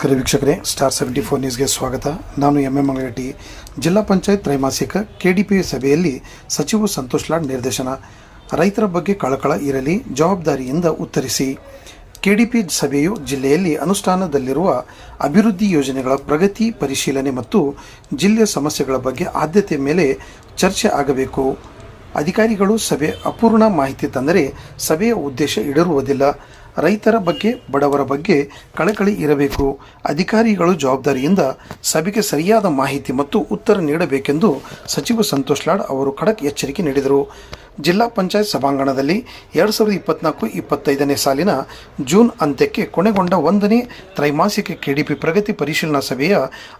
ನಮಸ್ಕಾರ ವೀಕ್ಷಕರೇ star seventy four ನ್ಯೂಸ್ಗೆ ಸ್ವಾಗತ. ನಾನು ಎಂ. ಎಂ. ಮಂಗಳರೆಡ್ಡಿ ಜಿಲ್ಲಾ ಪಂಚಾಯತ್ ತ್ರೈಮಾಸಿಕ ಕೆಡಿಪಿ ಸಭೆಯಲ್ಲಿ ಸಚಿವ ಸಂತೋಷ್ ಲಾಡ್ ನಿರ್ದೇಶನ. ರೈತರ ಬಗ್ಗೆ ಕಳಕಳ ಇರಲಿ, ಜವಾಬ್ದಾರಿಯಿಂದ ಉತ್ತರಿಸಿ. ಕೆಡಿಪಿ ಸಭೆಯು ಜಿಲ್ಲೆಯಲ್ಲಿ ಅನುಷ್ಠಾನದಲ್ಲಿರುವ ಅಭಿವೃದ್ಧಿ ಯೋಜನೆಗಳ ಪ್ರಗತಿ ಪರಿಶೀಲನೆ ಮತ್ತು ಜಿಲ್ಲೆಯ ಸಮಸ್ಯೆಗಳ ಬಗ್ಗೆ ಆದ್ಯತೆ ಮೇಲೆ ಚರ್ಚೆ ಆಗಬೇಕು. ಅಧಿಕಾರಿಗಳು ಸಭೆ ಅಪೂರ್ಣ ಮಾಹಿತಿ ತಂದರೆ ಸಭೆಯ ಉದ್ದೇಶ ಈಡೇರುವುದಿಲ್ಲ. ರೈತರ ಬಗ್ಗೆ, ಬಡವರ ಬಗ್ಗೆ ಕಳಕಳಿ ಇರಬೇಕು. ಅಧಿಕಾರಿಗಳು ಜವಾಬ್ದಾರಿಯಿಂದ ಸಭೆಗೆ ಸರಿಯಾದ ಮಾಹಿತಿ ಮತ್ತು ಉತ್ತರ ನೀಡಬೇಕೆಂದು ಸಚಿವ ಸಂತೋಷ್ ಲಾಡ್ ಅವರು ಖಡಕ್ ಎಚ್ಚರಿಕೆ ನೀಡಿದರು. ಜಿಲ್ಲಾ ಪಂಚಾಯತ್ ಸಭಾಂಗಣದಲ್ಲಿ ಎರಡು ಸಾವಿರದ ಇಪ್ಪತ್ನಾಲ್ಕು ಇಪ್ಪತ್ತೈದನೇ ಸಾಲಿನ ಜೂನ್ ಅಂತ್ಯಕ್ಕೆ ಕೊನೆಗೊಂಡ ಒಂದನೇ ತ್ರೈಮಾಸಿಕ ಕೆಡಿಪಿ ಪ್ರಗತಿ ಪರಿಶೀಲನಾ ಸಭೆಯ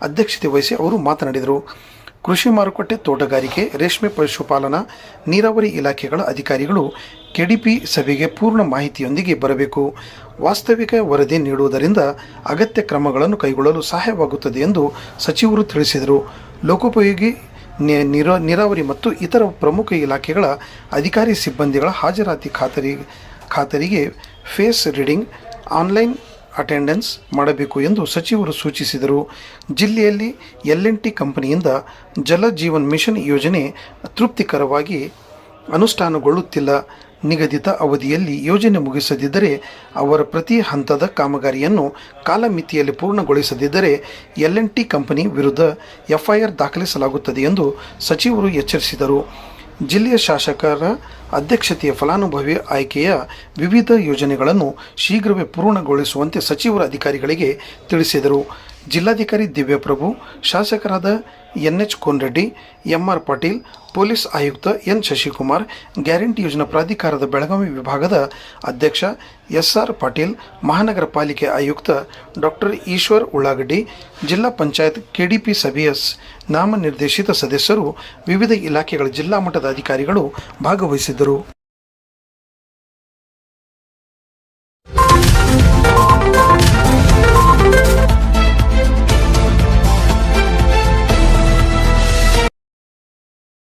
ಅಧ್ಯಕ್ಷತೆ ವಹಿಸಿ ಅವರು ಮಾತನಾಡಿದರು. ಕೃಷಿ ಮಾರುಕಟ್ಟೆ ತೋಟಗಾರಿಕೆ, ರೇಷ್ಮೆ ಪಶುಪಾಲನಾ, ನೀರಾವರಿ ಇಲಾಖೆಗಳ ಅಧಿಕಾರಿಗಳು ಕೆಡಿಪಿ ಸಭೆಗೆ ಪೂರ್ಣ ಮಾಹಿತಿಯೊಂದಿಗೆ ಬರಬೇಕು. ವಾಸ್ತವಿಕ ವರದಿ ನೀಡುವುದರಿಂದ ಅಗತ್ಯ ಕ್ರಮಗಳನ್ನು ಕೈಗೊಳ್ಳಲು ಸಹಾಯವಾಗುತ್ತದೆ ಎಂದು ಸಚಿವರು ತಿಳಿಸಿದರು. ಲೋಕೋಪಯೋಗಿ ನೀರಾವರಿ ಮತ್ತು ಇತರ ಪ್ರಮುಖ ಇಲಾಖೆಗಳ ಅಧಿಕಾರಿ ಸಿಬ್ಬಂದಿಗಳ ಹಾಜರಾತಿ ಖಾತರಿ, ಖಾತರಿಗೆ ಫೇಸ್ ರೀಡಿಂಗ್, ಆನ್ಲೈನ್ ಅಟೆಂಡೆನ್ಸ್ ಮಾಡಬೇಕು ಎಂದು ಸಚಿವರು ಸೂಚಿಸಿದರು. ಜಿಲ್ಲೆಯಲ್ಲಿ ಎಲ್ ಎನ್ ಟಿ ಕಂಪನಿಯಿಂದ ಜಲ ಜೀವನ್ ಮಿಷನ್ ಯೋಜನೆ ತೃಪ್ತಿಕರವಾಗಿ ಅನುಷ್ಠಾನಗೊಳ್ಳುತ್ತಿಲ್ಲ. ನಿಗದಿತ ಅವಧಿಯಲ್ಲಿ ಯೋಜನೆ ಮುಗಿಸದಿದ್ದರೆ ಅವರ ಪ್ರತಿ ಹಂತದ ಕಾಮಗಾರಿಯನ್ನು ಕಾಲಮಿತಿಯಲ್ಲಿ ಪೂರ್ಣಗೊಳಿಸದಿದ್ದರೆ ಎಲ್ ಎನ್ ಟಿ ಕಂಪನಿ ವಿರುದ್ಧ ಎಫ್ಐಆರ್ ದಾಖಲಿಸಲಾಗುತ್ತದೆ ಎಂದು ಸಚಿವರು ಎಚ್ಚರಿಸಿದರು. ಜಿಲ್ಲೆಯ ಶಾಸಕರ ಅಧ್ಯಕ್ಷತೆಯ ಫಲಾನುಭವಿ ಆಯ್ಕೆಯ ವಿವಿಧ ಯೋಜನೆಗಳನ್ನು ಶೀಘ್ರವೇ ಪೂರ್ಣಗೊಳಿಸುವಂತೆ ಸಚಿವರ ಅಧಿಕಾರಿಗಳಿಗೆ ತಿಳಿಸಿದರು. ಜಿಲ್ಲಾಧಿಕಾರಿ ದಿವ್ಯಪ್ರಭು, ಶಾಸಕರಾದ N H Konreddy, M R Patil, police ಆಯುಕ್ತ ಎನ್ ಶಶಿಕುಮಾರ್, ಗ್ಯಾರಂಟಿ ಯೋಜನಾ ಪ್ರಾಧಿಕಾರದ ಬೆಳಗಾವಿ ವಿಭಾಗದ ಅಧ್ಯಕ್ಷ ಎಸ್ ಆರ್ ಪಾಟೀಲ್, ಮಹಾನಗರ ಪಾಲಿಕೆ ಆಯುಕ್ತ ಡಾಕ್ಟರ್ ಈಶ್ವರ್ ಉಳ್ಳಾಗಡ್ಡಿ, ಜಿಲ್ಲಾ ಪಂಚಾಯತ್ ಕೆಡಿಪಿ ಸಭೆಯ ನಾಮನಿರ್ದೇಶಿತ ಸದಸ್ಯರು, ವಿವಿಧ ಇಲಾಖೆಗಳ ಜಿಲ್ಲಾ ಮಟ್ಟದ ಅಧಿಕಾರಿಗಳು ಭಾಗವಹಿಸಿದ್ದರು.